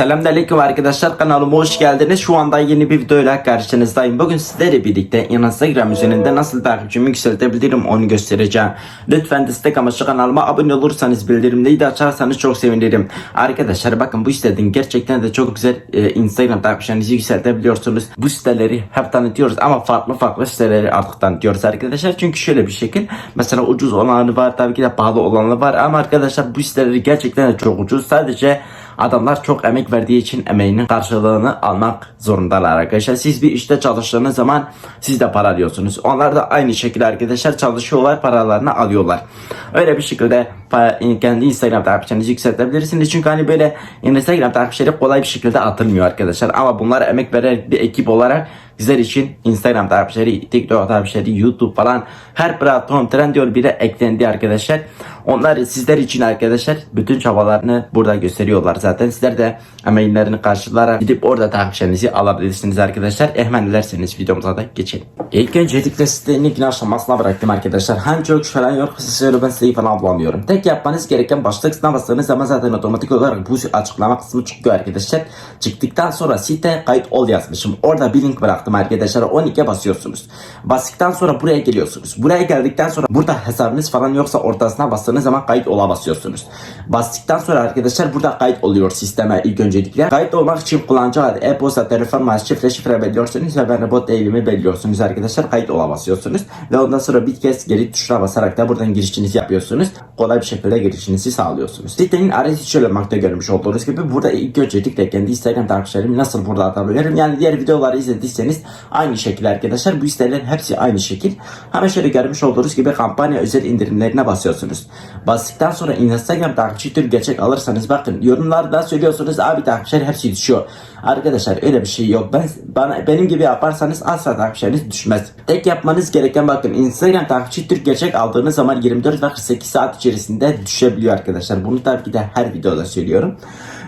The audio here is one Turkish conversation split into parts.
Selamünaleyküm arkadaşlar kanalıma hoş geldiniz. Şu anda yeni bir videoyla karşınızdayım. Bugün sizlerle birlikte Instagram üzerinde nasıl takipçimi yükseltebilirim onu göstereceğim. Lütfen destek amaçlı kanalıma abone olursanız bildirimleri de açarsanız çok sevinirim. Arkadaşlar bakın bu siteden gerçekten de çok güzel e, Instagram takipçilerinizi yükseltebiliyorsunuz. Bu siteleri hep tanıtıyoruz ama farklı farklı siteleri artık tanıtıyoruz arkadaşlar. Çünkü şöyle bir şekil mesela ucuz olanı var tabii ki de pahalı olanı var ama arkadaşlar bu siteleri gerçekten de çok ucuz. Sadece Adamlar çok emek verdiği için emeğinin karşılığını almak zorundalar arkadaşlar. Siz bir işte çalıştığınız zaman siz de para alıyorsunuz. Onlar da aynı şekilde arkadaşlar çalışıyorlar paralarını alıyorlar. Öyle bir şekilde kendi Instagram takipçilerinizi yükseltebilirsiniz. Çünkü hani böyle Instagram takipçileri kolay bir şekilde atılmıyor arkadaşlar. Ama bunlar emek veren bir ekip olarak Sizler için Instagram takipçileri, TikTok takipçileri, YouTube falan her platform Trendyol bile eklendi arkadaşlar. Onlar sizler için arkadaşlar bütün çabalarını burada gösteriyorlar zaten. Sizler de emeğlerini karşılayarak gidip orada takipçilerinizi alabilirsiniz arkadaşlar. Hemen dilerseniz videomuza da geçelim. İlk öncelikle sitenin aşamasına bıraktım arkadaşlar. Hani çok falan yok size ben siteyi falan bulamıyorum. Tek yapmanız gereken başlık bastığınız zaman zaten otomatik olarak bu açıklama kısmı çıkıyor arkadaşlar. Çıktıktan sonra site kayıt ol yazmışım. Orada bir link bıraktım arkadaşlar. 12'ye basıyorsunuz. Bastıktan sonra buraya geliyorsunuz. Buraya geldikten sonra burada hesabınız falan yoksa ortasına bastığınız zaman kayıt ola basıyorsunuz. Bastıktan sonra arkadaşlar burada kayıt oluyor sisteme ilk öncelikle. Kayıt olmak için kullanıcı adı, e-posta, telefon numarası, şifre şifre belirliyorsunuz ve ben robot değilimi belirliyorsunuz arkadaşlar. Kayıt ola basıyorsunuz. Ve ondan sonra bir kez geri tuşuna basarak da buradan girişinizi yapıyorsunuz. Kolay bir şekilde girişinizi sağlıyorsunuz. Sitenin arayüzü olmakta görmüş olduğunuz gibi burada ilk öncelikle kendi Instagram takipçilerimi nasıl burada atabilirim. Yani diğer videoları izlediyseniz aynı şekilde arkadaşlar bu sitelerin hepsi aynı şekil. Hemen şöyle görmüş olduğunuz gibi kampanya özel indirimlerine basıyorsunuz. Bastıktan sonra Instagram takipçi tür gerçek alırsanız bakın yorumlarda söylüyorsunuz abi takipçiler hepsi düşüyor. Arkadaşlar öyle bir şey yok. Ben bana benim gibi yaparsanız asla takipçileriniz düşmez. Tek yapmanız gereken bakın Instagram takipçi tür gerçek aldığınız zaman 24 ve 48 saat içerisinde düşebiliyor arkadaşlar. Bunu tabii ki de her videoda söylüyorum.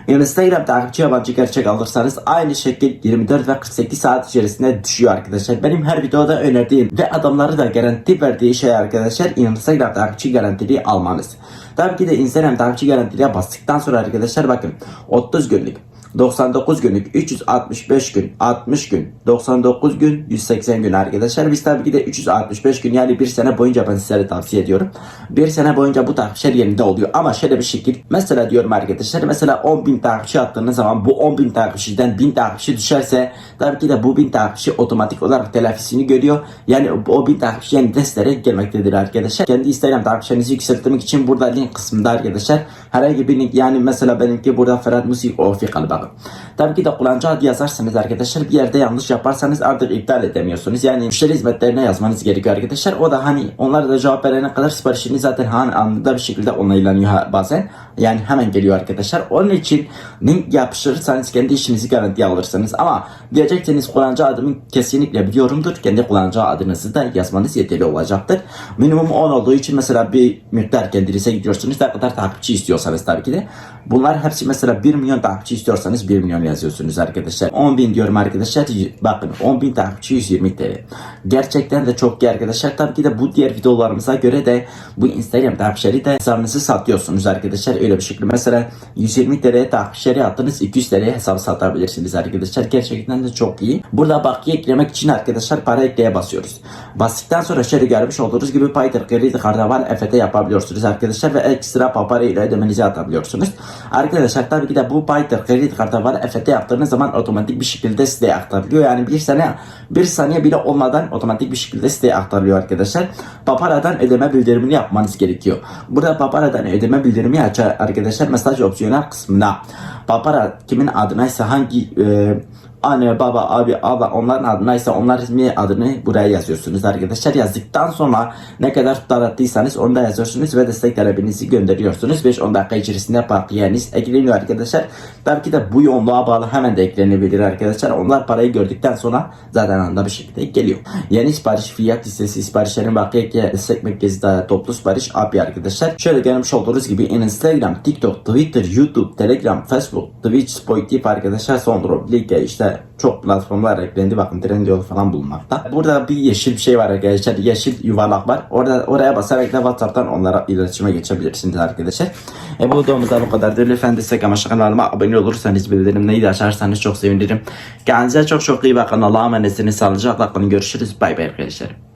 Instagram takipçi yabancı gerçek alırsanız aynı şekil 24 ve 48 saat içerisinde düşüyor arkadaşlar. Benim her videoda önerdiğim ve adamları da garanti verdiği şey arkadaşlar Instagram takipçi garantili almanız. Tabii ki de Instagram takipçi garantiliye bastıktan sonra arkadaşlar bakın 30 günlük 99 günlük 365 gün 60 gün. 99 gün 180 gün. Arkadaşlar biz tabii ki de 365 gün yani bir sene boyunca ben sizlere tavsiye ediyorum. Bir sene boyunca bu takipçiler yerinde oluyor. Ama şöyle bir şekil mesela diyorum arkadaşlar mesela 10.000 takipçi attığınız zaman bu 10.000 takipçiden 1000 takipçi düşerse tabii ki de bu 1000 takipçi otomatik olarak telafisini görüyor. Yani o 1000 takipçi yani destere gelmektedir arkadaşlar. Kendi Instagram takipçilerinizi yükseltmek için burada link kısmında arkadaşlar herhangi bir link yani mesela benimki burada Ferhat Musik Official bakın Tabii ki de kullanıcı adı yazarsanız arkadaşlar bir yerde yanlış yaparsanız artık iptal edemiyorsunuz. Yani müşteri hizmetlerine yazmanız gerekiyor arkadaşlar. O da hani onlar da cevap verene kadar siparişiniz zaten hani anında bir şekilde onaylanıyor bazen. Yani hemen geliyor arkadaşlar. Onun için link yapıştırırsanız kendi işinizi garantiye alırsınız. Ama diyecekseniz kullanıcı adımı kesinlikle biliyorumdur. Kendi kullanıcı adınızı da yazmanız yeterli olacaktır. Minimum 10 olduğu için mesela bir miktar kendinize gidiyorsunuz. Ne kadar takipçi istiyorsanız tabii ki de. Bunlar hepsi mesela 1 milyon takipçi istiyorsanız 1 milyon yazıyorsunuz arkadaşlar. 10 bin diyorum arkadaşlar. Bakın 10 bin takipçi 120 TL. Gerçekten de çok iyi arkadaşlar. Tabii ki de bu diğer videolarımıza göre de bu Instagram takipçileri de hesabınızı satıyorsunuz arkadaşlar. Öyle bir şekilde mesela 120 TL takipçileri attınız 200 TL hesabı satabilirsiniz arkadaşlar. Gerçekten de çok iyi. Burada bakiye eklemek için arkadaşlar para ekleye basıyoruz. Bastıktan sonra şöyle görmüş olduğunuz gibi Payter kredi kartı var EFT yapabiliyorsunuz arkadaşlar ve ekstra papara ile ödemenizi atabiliyorsunuz. Arkadaşlar tabii ki de bu Payter kredi kartı var EFT yaptığınız zaman otomatik bir şekilde siteye aktarılıyor. Yani bir sene bir saniye bile olmadan otomatik bir şekilde siteye aktarılıyor arkadaşlar. Papara'dan ödeme bildirimini yapmanız gerekiyor. Burada Papara'dan ödeme bildirimi açar arkadaşlar mesaj opsiyonel kısmına. Papara kimin adınaysa hangi e, anne, baba, abi, abla onların adınaysa onlar ismi adını buraya yazıyorsunuz arkadaşlar. Yazdıktan sonra ne kadar tutar attıysanız onu da yazıyorsunuz ve destek talebinizi gönderiyorsunuz. 5-10 dakika içerisinde pakiyeniz ekleniyor arkadaşlar. Tabii ki de bu yoğunluğa bağlı hemen de eklenebilir arkadaşlar. Onlar parayı gördükten sonra zaten anında bir şekilde geliyor. Yeni sipariş, fiyat listesi, siparişlerin bakiye destek merkezi de toplu sipariş API arkadaşlar. Şöyle görmüş olduğunuz gibi Instagram, TikTok, Twitter, YouTube, Telegram, Facebook, Twitch, Spotify arkadaşlar, sonra Blike işte Çok platformlar eklendi. Bakın Trendyol falan bulunmakta. Burada bir yeşil şey var arkadaşlar. Yeşil yuvarlak var. Orada oraya basarak da WhatsApp'tan onlara iletişime geçebilirsiniz arkadaşlar. E, bu videomuzda bu kadar. Lütfen destek amaçlı kanalıma abone olursanız bildirimleri de açarsanız çok sevinirim. Kendinize çok çok iyi bakın. Allah'a emanetsiniz. Sağlıcakla kalın. Görüşürüz. Bay bay arkadaşlar.